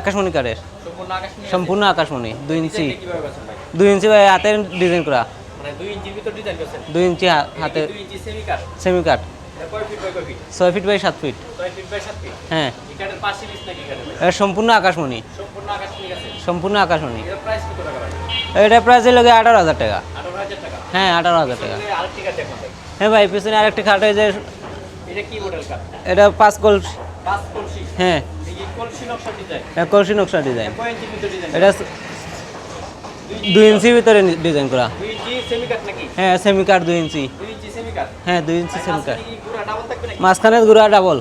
আকাশমণি কাঠের সম্পূর্ণ আকাশমণি দুই ইঞ্চি। দুই ইঞ্চি ভাই হাতের ডিজাইন করা। মানে দুই ইঞ্চি হাতে সেমি কাট ছয় ফিট বাই সাত ফিট হ্যাঁ। সম্পূর্ণ আকাশমণি। সম্পূর্ণ আকাশমণি এটা প্রাইস লাগে আঠারো হাজার টাকা। হ্যাঁ আঠারো হাজার টাকা। হ্যাঁ ভাই পিছনে আরেকটি খাট যে এটা পাঁচ কল হ্যাঁ। কলসি নকশা ডিজাইন এটা দুই ইঞ্চির ভিতরে ডিজাইন করা। দুই সেমি কাট হ্যাঁ সেমি দুই ইঞ্চি। ইঞ্চি হ্যাঁ দুই ইঞ্চি সেমি গুড়া ডাবল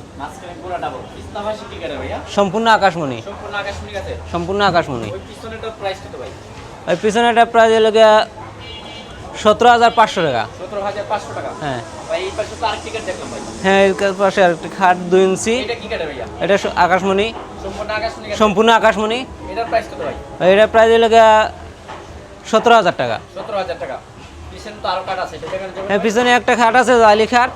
সম্পূর্ণ আকাশমণি। সম্পূর্ণ আকাশমণি ওই পিছনে একটা প্রাইস লাগে সতেরো হাজার পাঁচশো টাকা। সতেরো হাজার পাঁচশো টাকা। হ্যাঁ। এই পাশে আরেকটি হ্যাঁ এর পাশে আরেকটি খাট দুই ইঞ্চি। এটা আকাশমণি। সম্পূর্ণ আকাশমণি আকাশমণি। এটা প্রাইস লাগে সতেরো হাজার টাকা। সতেরো হাজার টাকা। হ্যাঁ পিছনে একটা খাট আছে জালি খাট।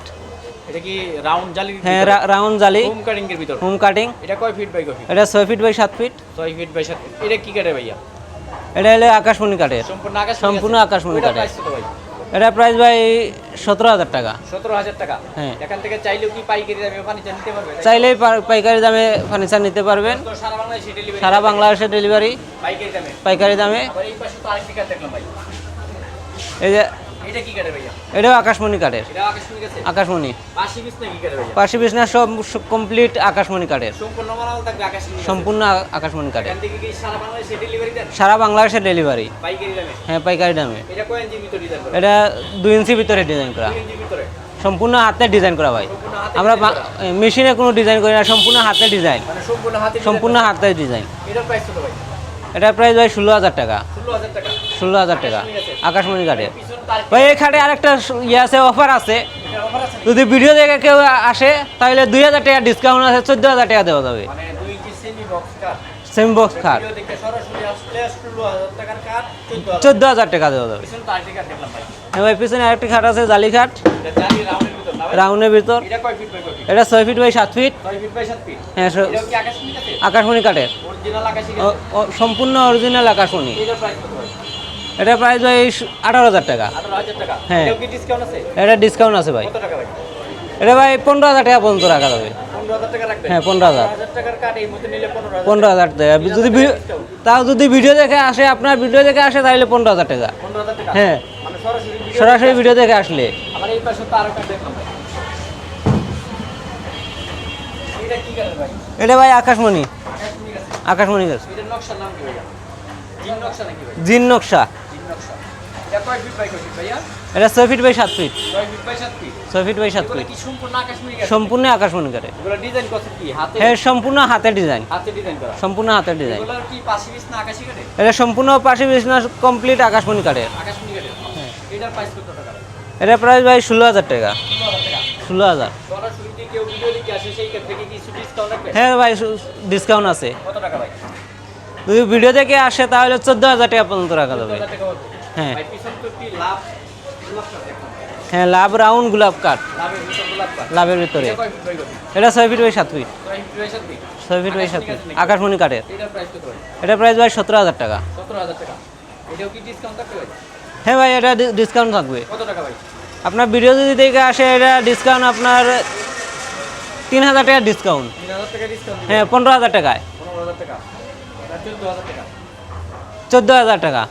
এটা কি রাউন্ড জালি হ্যাঁ রাউন্ড জালি। হোম কাটিং এর ভিতর। হোম কাটিং এটা কয় ফিট বাই কয় ফিট এটা ফিট বাই সাত ফিট ছয় ফিট বাই সাত ফিট এটা কি কাঠের ভাইয়া? এটা হলে আকাশমণি কাঠের। সম্পূর্ণ আকাশ সম্পূর্ণ আকাশমণি। এটা প্রাইস ভাই সতেরো হাজার টাকা। সতেরো হাজার টাকা? হ্যাঁ। এখান থেকে চাইলেও কি পাইকারি দামে ফার্নিচার নিতে পারবেন চাইলেই পাইকারি দামে ফার্নিচার নিতে পারবেন। সারা বাংলাদেশে ডেলিভারি সারা বাংলাদেশে ডেলিভারি পাইকারি দামে? পাইকারি দামে। এই যে এটা কি কাঠের ভাইয়া? এটাও আকাশমণি কাঠের। এটা আকাশমণি গেছে আকাশমণি। পিস নাকি কাঠের ভাইয়া? সব কমপ্লিট আকাশমণি কাঠের। সম্পূর্ণ থাকবে আকাশমণি সম্পূর্ণ আকাশমণি কাঠের। এখান থেকে কি সারা বাংলাদেশে ডেলিভারি দেন? সারা বাংলাদেশে ডেলিভারি পাইকারি দামে? হ্যাঁ পাইকারি দামে। এটা কয় ইঞ্চির ভিতর ডিজাইন করা? এটা দুই ইঞ্চি ভিতরে ডিজাইন করা। দুই ইঞ্চির ভিতরে? সম্পূর্ণ হাতে ডিজাইন করা ভাই। আমরা মেশিনে কোনো ডিজাইন করি না সম্পূর্ণ হাতে ডিজাইন মানে সম্পূর্ণ হাতে ডিজাইন এটার প্রাইস কত ভাই? ষোলো হাজার টাকা। ষোলো হাজার টাকা। আকাশমণি কাঠের। ভাই এখানে আরেকটা ইয়ে আছে অফার আছে? যদি ভিডিও দেখে কেউ আসে তাহলে দুই হাজার টাকা ডিসকাউন্ট আছে চোদ্দ হাজার টাকা দেওয়া যাবে। মানে সেমি বক্স কাঠ সেম বক্স খাট চোদ্দ হাজার টাকা দেওয়া যাবে। ভাই। হ্যাঁ ভাই পিছনে আরেকটি খাট আছে জালি খাট রাউন্ডের ভিতর। এটা কয় ফিট বাই কয় ফিট এটা ছয় ফিট বাই সাত ফিট হ্যাঁ আকাশমণি কাঠের? সম্পূর্ণ অরিজিনাল আকাশমণি। এটা প্রাইস ভাই আঠারো হাজার টাকা। হ্যাঁ। এটা ডিসকাউন্ট আছে ভাই। এটা ভাই পনেরো হাজার টাকা পর্যন্ত রাখা যাবে। হ্যাঁ, 15,000 হাজার। টাকার কাঠ এই মধ্যে নিলে পনেরো হাজার পনেরো হাজার টাকা। যদি তাও যদি ভিডিও দেখে আসে আপনার ভিডিও দেখে আসে তাহলে পনেরো হাজার টাকা। হ্যাঁ। মানে সরাসরি ভিডিও দেখে আসলে। এটা ভাই? আকাশমণি। আকাশমণি গাছ জিন নকশা। নকশা এটা কয় ফিট বাই কয় ফিট ভাইয়া? এটা ছয় ফিট বাই সাত ফিট ছয় ফিট বাই সাত ফিট ছয় ফিট বাই সাত ফিট সম্পূর্ণ আকাশমণি কাঠ সম্পূর্ণ আকাশমণি কাঠের এগুলো ডিজাইন করছে কি? হাতে হ্যাঁ সম্পূর্ণ ডিজাইন হাতে ডিজাইন করা। সম্পূর্ণ হাতের ডিজাইন এগুলোর কি পাশি পিস না আকাশি কাঠে এটা সম্পূর্ণ পাশে বিজনেস কমপ্লিট আকাশমণি হ্যাঁ। এটার প্রাইস কত টাকা? এটা প্রাইস ভাই ষোলো হাজার টাকা। ষোলো হাজার হ্যাঁ ভাই ডিসকাউন্ট আছে। কত টাকা ভাই? যদি ভিডিও দেখে আসে তাহলে চোদ্দ হাজার টাকা পর্যন্ত রাখা যাবে। হ্যাঁ। হ্যাঁ লাভ রাউন্ড গোলাপ কাঠ লাভের ভিতর এটা? ছয় ফিট বাই সাত ফিট। ছয় ফিট বাই সাত ফিট? আকাশমণি কাঠের এটা প্রাইস ভাই? সতেরো হাজার টাকা। হ্যাঁ ভাই এটা ডিসকাউন্ট থাকবে। আপনার ভিডিও যদি দেখে আসে এটা ডিসকাউন্ট আপনার তিন হাজার টাকা ডিসকাউন্ট হ্যাঁ পনেরো হাজার টাকায়। পনেরো হাজার টাকা। চোদ্দ হাজার টাকা।